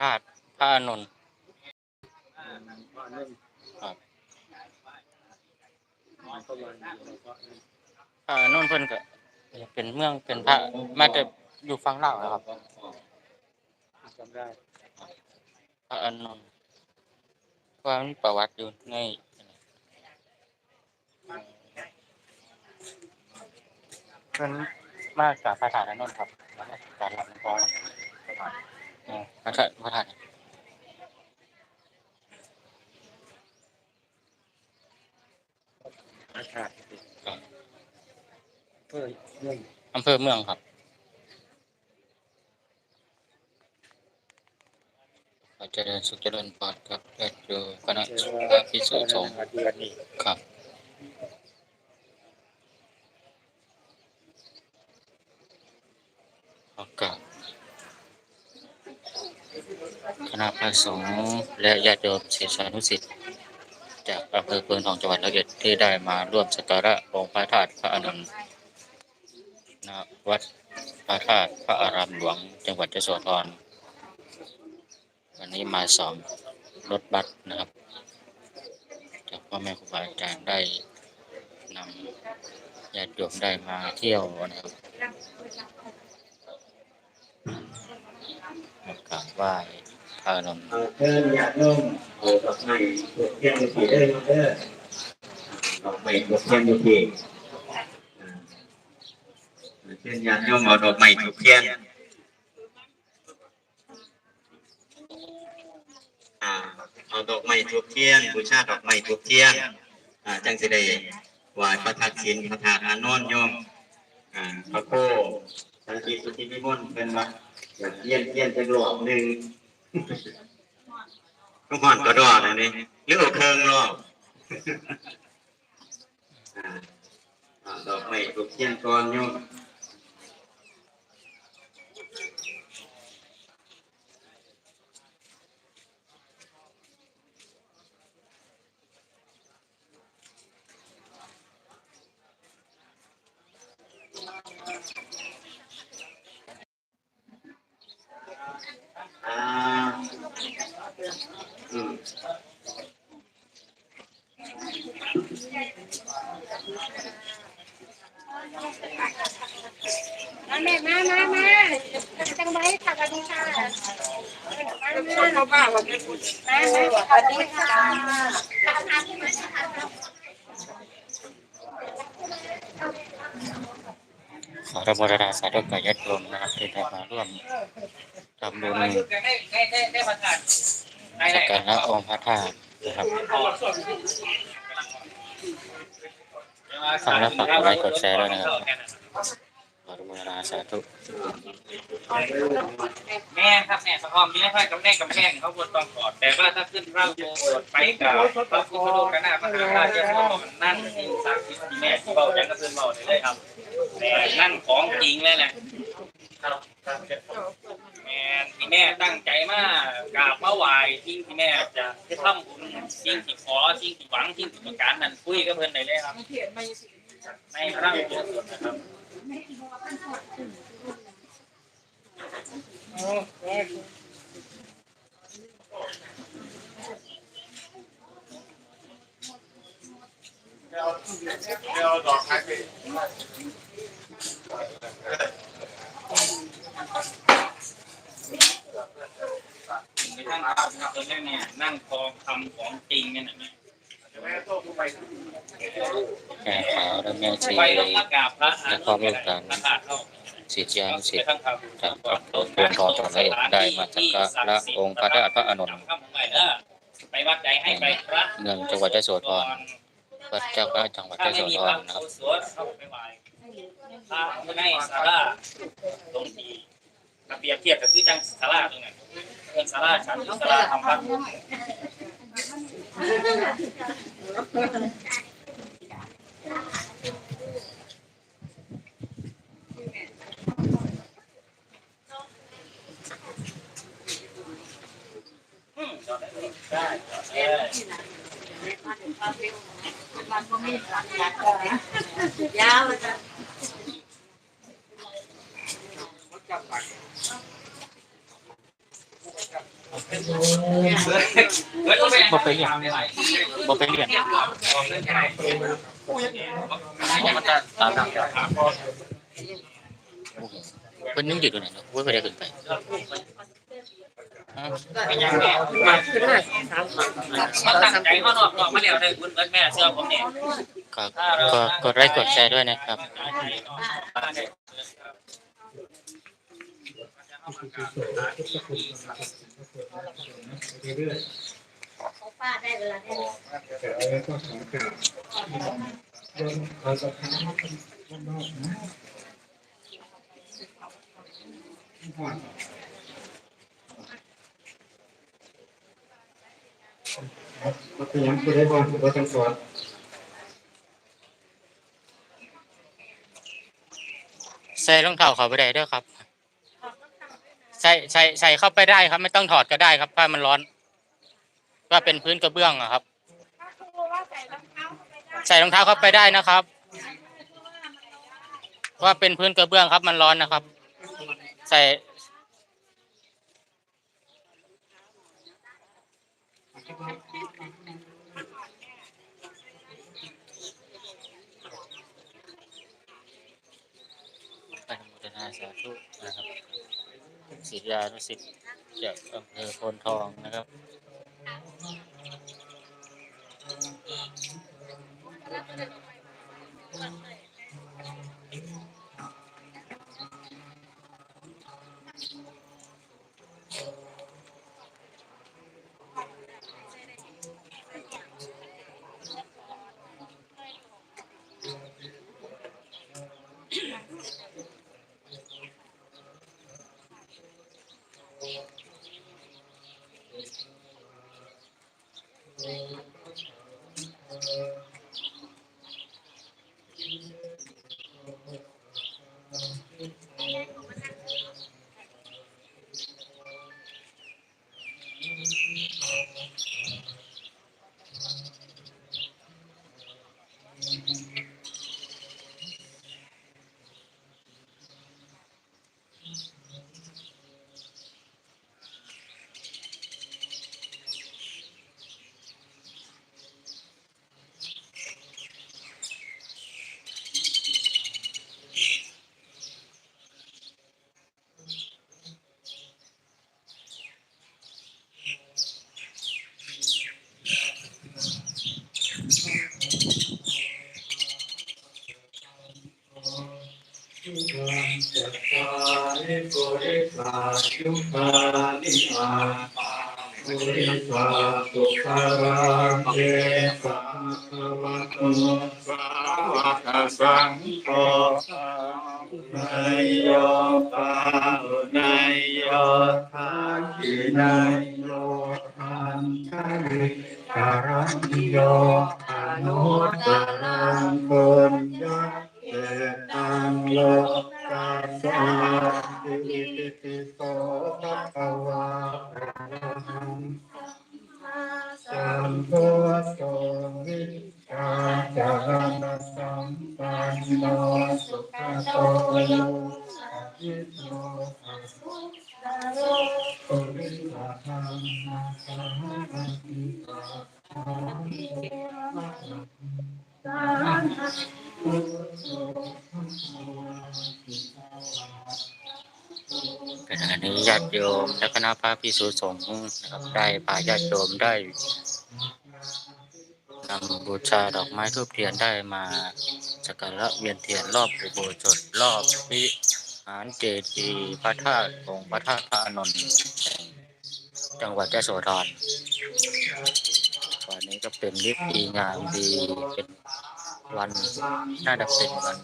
ธาตุพระอานนท์ครับประมาณนี้แล้วก็พระอานนท์เพิ่นก็เป็นเมืองเป็นพระมาแต่อยู่ฝั่งลาวนะครับจำได้พระอานนท์ว่ามีประวัติอยู่ในเพิ่นมาจากพระธาตุอานนท์ครับมาจากหลังพอ๋อ พระธาตุพระธาตุอากาศครับเพื่อเรื่องอำเภอเมืองครับขอเจริญสุขเจริญปลอดกับแพทย์อยู่คณะพระภิกษุสงฆ์เดือนนี้ครับขอกราบค ณะพระสงฆ์และญาติโยมศิษยานุศิษย์จากอำเภอเพืองทองจังหวัดร้อยเอ็ดที่ได้มาร่วมสักการะองค์พระธาตุพระอานนท์ณวัดพระธาตุพระอารามหลวง จังหวัดยโสธรวันนี้มาสองรถบัสนะครับจากพ่อแม่ครูบาอาจารย์ได้นำญาติโยมได้มาเที่ยวนะครับมากราบไหว้ พระอานนท์เชิญญาติโยมเอาดอกไม้ถูกเทียนอยู่ที่เด้อเด้อดอกไม้ถูกเทียนอยู่ที่อ่าเชิญญาติโยมเอาดอกไม้ถูกเทียนอ่าเอาดอกไม้ถูกเทียนบูชาดอกไม้ถูกเทียนอ่าจังสิได้ไหว้พระธาตุศีลพระธาตุอานนโยมอ่าพระโคสันติสุทธิวิมลเป็นว่าอยากเทียนเทียนจะรอบหนึ่ง ก็ผ่อนก็ดอนนี่หรือเอาเครื่องรอบดอกไม้ถูกเทียนก่อนโยม อ่าอืม มาแม่มามามาจังไว้ค่ะสวัสดีค่ะมามามามา สวัสดีค่ะขอรบมราสาธุกาติโยมนะครับที่ได้มาร่วมทำบุญสักการะองค์พระธาตุนะครับฟังแล้วฝากกดไลค์กดแชร์ด้วยนะครับ อรับมราสาธุแม่ครับแม่สะพอมนี้ให้กับแม่กับแม่เขาบนตองกอด แต่ว่าถ้าขึ้นร่างบนไปกับพระพุทธรูปกันหน้ามหาราชจะมองนั่นที่สักทธิ์ที่แม่ที่เบาจังกระเพื่อนเบาได้เลยครับแม่นั่นของจริงเลยแหละแม่ที่แม่ตั้งใจมากกราบมาไหว้ที่ที่แม่จะที่ทำบุญสิ่งที่ขอสิ่งที่หวังสิ่งที่ต้องการนั่นคุยกับเพื่อนได้เลยครับในพระอุโบสถนะครับ ไปนั่งครับตอนแรกเนี่ยนั่งคอคำของจริงเนี่ยนะ แม่แม่ขาวและแม่ชีไปต้องมราบพระและก็ลูกหลานพระธาตุเข้าศิษยานุศิษไปย์ทั้งครับจากอำเภอเพืองทองจังหวัดร้อยเอ็ดได้มาสักการะองค์พระธาตุพระอานนท์ข้ามไปเด้อไปวัดใจให้ไปพระเมืองจังหวัดยโสธรวัดเจ้าคณะจังหวัดถ้ายไม่โสธพระนะครับถเข้าไปไหว้พระไม่ให้ศาลาตรงที่ระเบียบเทียบกับที่จังศาลาตรงนั้นเป็นศาลาฉันศาลาทำวัด อืมจอดได้เลยได้จอดได้ยาวเลยจ้ะ บ่ไปเรียนบ่ไปเรียนมันจะตามทางเพิ่นยังอยู่ตรงไหนเนาะบ่ไปได้ขึ้นไปอ่ามาตั้งใจเขานอกนอกมาแล้วได้บุญเบิดแม่เสื้อผมเนี่ยก็ก็กดไลค์กดแชร์ด้วยนะครับ เรื่อยป้าได้เวลาได้ๆแต่อะไรก็ขอเกิดโยมเราจะทำให้เป็นบ้านนอกนะก็พยายามพูดให้บ้านว่าต้องสอนใส่รองเท้าเข้าไปได้เด้วยครับ ใส่ใส่ใส่เข้าไปได้ครับ ไม่ต้องถอดก็ได้ครับถ้ามันร้อน ว่าเป็นพื้นกระเบื้องอะครับ ใส่รองเท้าเข้าไปได้นะครับว่าเป็นพื้นกระเบื้องครับมันร้อนนะครับ ใส่อนุโมทนาสาธุนะครับศิษยานุศิษย์จากอำเภอโพนทองนะครับ จัตตาริปุริสายุคานิอาปุริสาสุขารามเยสัมภวะโตสาวกสังโฆนายโยปาหุนายโยทาคินายโยทันทาริการันโยอนุตรังบุญญาเอตังโลกัสสา ขณะนี้ญาติโยมและคณะพระภิกษุสงฆ์นะครับได้พาญาติโยมได้นำบูชาดอกไม้ทูบเทียนได้มาสักการะเวียนเทียนรอบอุโบสถรอบวิหารเจดีย์พระธาตุองค์พระธาตุพระอนนท์จังหวัดยะโสธร วันนี้ก็เป็นวิธีงามดีเป็นวันน่าจะเป็นวัน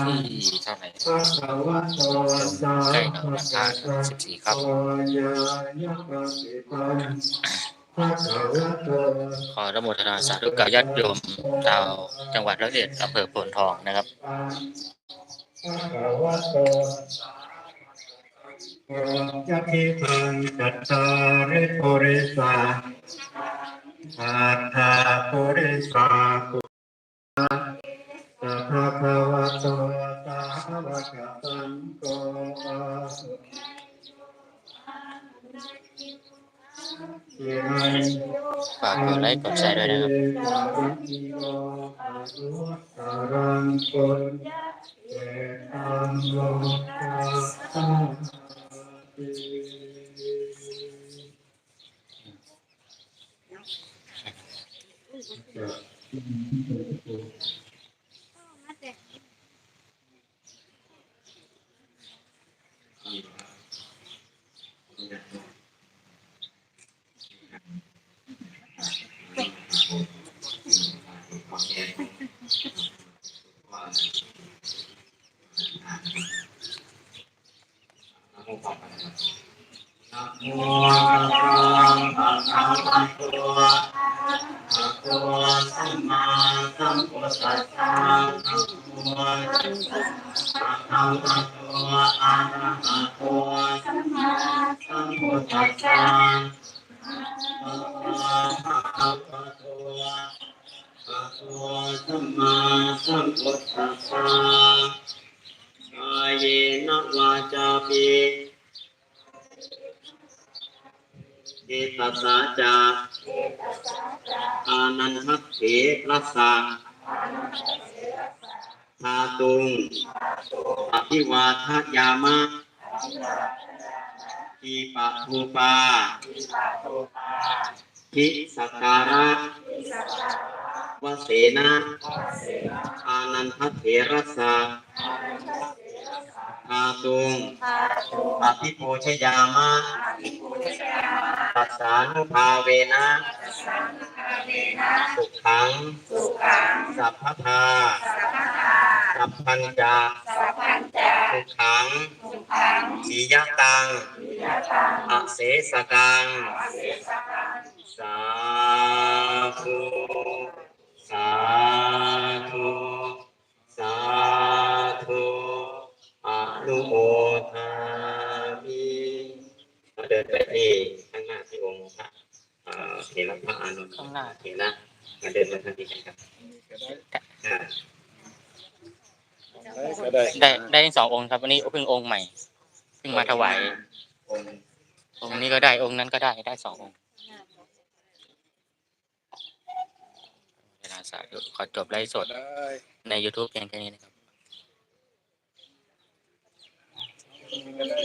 ที่เท่าไหร่ภะคะวะโตสาวกสังโฆยายะปฏิปันภะคะวะโตขออนุโมทนาสาธุกับญาติโยมชาวจังหวัดร้อยเอ็ดอำเภอโพนทองนะครับ ภะคะวะโตยะทิทังจัตตาริปุริสาอัตถาปุริสาปุสัพพะวะโตสาวะกสังโฆฝากกดไลค์กดแชร์ด้วยนะครับ นะโมตัสสะภะคะวะ โตอะระหะโตสัมมาสัมพุทธัสสะนะโมตัสสะภะคะวะโตอะระหะโตสัมมาสัมพุทธัสสะนะโมภะคะวะโตอะระหะโตสัมมาสัมพุทธัสสะกายเยนะวาจาปิ เอตัสสะจาอานันทัสเถรัสสะทาตุงอภิวาทยามะทีปะทูปาทิสกการะวเสนะอานันทัสเถรัสสะทาตุงอภิปูชยามะ ตัสสานุภาเวนะสุขังสัพพทาสัพพัญจาสุขังสียตังอเสสกัง สาธุสา ที่ข้างหน้าที่องค์พระเอ่อเถระพระอานนท์ข้างหน้า เถระมาเดินมาทางนี้กันครับอ่าก็ได้ได้ได้ทั้งสององค์ครับวันนี้เพิ่งองค์ใหม่เพิ่งมาถวายองค์องค์นี้ก็ได้องค์นั้นก็ได้ได้สององค์เวลาสาธุขอจบไลฟ์สดได้ใน YouTube เพียงแค่นี้นะครับ ก็ได้